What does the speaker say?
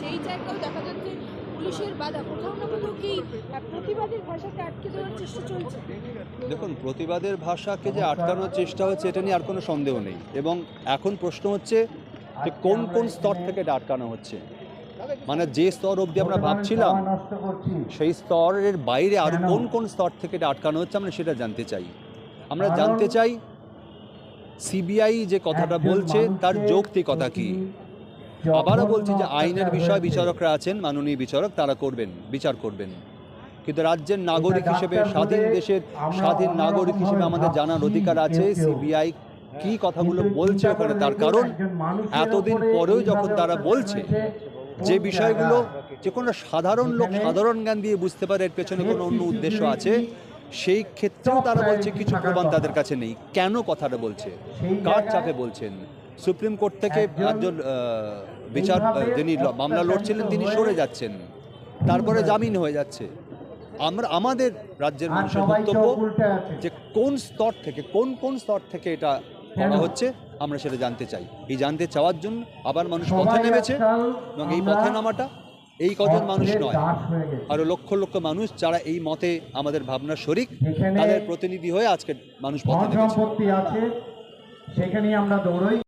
সেই জায়গাও দেখা যাচ্ছে পুলিশের বাধা। কোথাও না কোথাও কি প্রতিবাদের ভাষাকে আটকে দেওয়ার চেষ্টা চলছে? দেখুন প্রতিবাদের ভাষাকে যে আটকানোর চেষ্টা হচ্ছে এটা নিয়ে আর কোনো সন্দেহ নেই। এবং এখন প্রশ্ন হচ্ছে যে কোন কোন স্তর থেকে এটা আটকানো হচ্ছে? মানে যে স্তর অবধি আমরা ভাবছিলাম সেই স্তরের বাইরে আর কোন কোন স্তর থেকে এটা আটকানো হচ্ছে আমরা সেটা জানতে চাই। আমরা জানতে চাই সিবিআই যে কথাটা বলছে তার যৌক্তিকতা কি? আবারও বলছি যে আইনের বিষয় বিচারকরা আছেন মাননীয় বিচারক তারা করবেন বিচার করবেন। কিন্তু রাজ্যের নাগরিক হিসেবে স্বাধীন দেশের স্বাধীন নাগরিক হিসেবে আমাদের জানার অধিকার আছে সিবিআই কি কথাগুলো বলছে ওখানে? তার কারণ এতদিন পরেও যখন তারা বলছে যে বিষয়গুলো যে কোনো সাধারণ লোক সাধারণ জ্ঞান দিয়ে বুঝতে পারে এর পেছনে কোনো অন্য উদ্দেশ্য আছে সেই ক্ষেত্রেও তারা বলছে কিছু প্রমাণ তাদের কাছে নেই। কেন কথাটা বলছে? কার চাপে বলছেন? সুপ্রিম কোর্ট থেকে একজন বিচার যিনি মামলা লড়ছিলেন তিনি সরে যাচ্ছেন। তারপরে জামিন হয়ে যাচ্ছে। আমরা আমাদের রাজ্যের মানুষের বক্তব্য যে কোন স্তর থেকে কোন কোন স্তর থেকে এটা করা হচ্ছে আমরা সেটা জানতে চাই। এই জানতে চাওয়ার জন্য আবার মানুষ পথে নেমেছে এবং এই পথে নামাটা এই কজন মানুষ নয়। আরও লক্ষ লক্ষ মানুষ যারা এই মতে আমাদের ভাবনার শরিক তাদের প্রতিনিধি হয়ে আজকে মানুষ পথে নেমেছে। সম্পত্তি আছে সেখানে আমরা দৌড়ই।